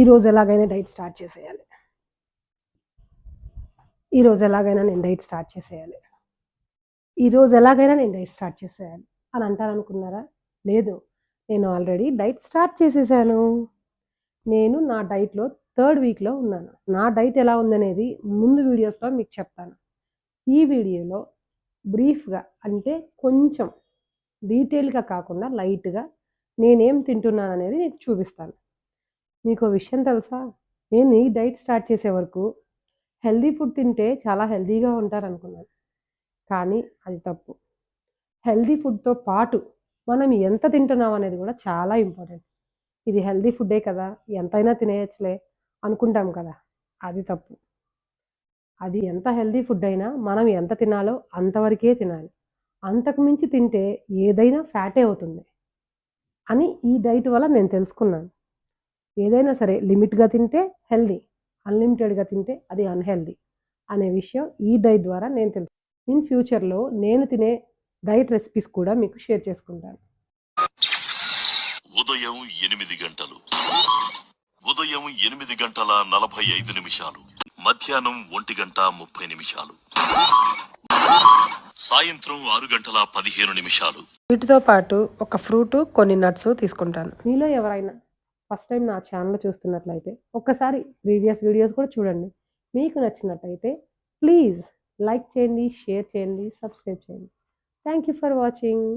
ఈరోజు ఎలాగైనా diet start చేసేయాలి. ఈరోజు ఎలాగైనా నేను డైట్ స్టార్ట్ చేసేయాలి. ఈరోజు ఎలాగైనా నేను డైట్ స్టార్ట్ చేసేయాలి అని అంటారనుకున్నారా? లేదు. నేను ఆల్రెడీ డైట్ స్టార్ట్ చేసేసాను. నేను నా డైట్లో థర్డ్ వీక్లో ఉన్నాను. నా డైట్ ఎలా ఉందనేది ముందు వీడియోస్లో మీకు చెప్తాను. ఈ వీడియోలో బ్రీఫ్గా అంటే కొంచెం డీటెయిల్గా కాకుండా లైట్గా నేనేం తింటున్నాను అనేది నేను చూపిస్తాను. మీకు విషయం తెలుసా? నేను ఈ డైట్ స్టార్ట్ చేసే వరకు హెల్దీ ఫుడ్ తింటే చాలా హెల్దీగా ఉంటారనుకున్నాను. కానీ అది తప్పు. హెల్దీ ఫుడ్తో పాటు మనం ఎంత తింటున్నాం అనేది కూడా చాలా ఇంపార్టెంట్. ఇది హెల్దీ ఫుడ్డే కదా ఎంతైనా తినేయచ్చులే అనుకుంటాం కదా అది తప్పు. అది ఎంత హెల్దీ ఫుడ్ అయినా మనం ఎంత తినాలో అంతవరకే తినాలి. అంతకుమించి తింటే ఏదైనా ఫ్యాటే అవుతుంది అని ఈ డైట్ వల్ల నేను తెలుసుకున్నాను. ఏదైనా సరే లిమిట్గా తింటే హెల్దీ అన్లిమిటెడ్గా తింటే అది అన్హెల్దీ అనే విషయం ఈ డైట్ ద్వారా నేను తెలుసు. ఇన్ ఫ్యూచర్లో నేను తినే డైట్ రెసిపీస్ కూడా మీకు షేర్ చేసుకుంటాను. ఉదయం ఎనిమిది గంటలు. ఉదయం ఎనిమిది గంటల నలభై ఐదు నిమిషాలు. మధ్యాహ్నం ఒంటి గంట ముప్పై నిమిషాలు. సాయంత్రం ఆరు గంటల పదిహేను నిమిషాలు. వీటితో పాటు ఒక ఫ్రూట్ కొన్ని నట్స్ తీసుకుంటాను. మీలో ఎవరైనా ఫస్ట్ టైం నా ఛానల్ చూస్తున్నట్లయితే ఒక్కసారి ప్రీవియస్ వీడియోస్ కూడా చూడండి. మీకు నచ్చినట్టయితే ప్లీజ్ లైక్ చేయండి షేర్ చేయండి సబ్స్క్రైబ్ చేయండి. Thank you for watching.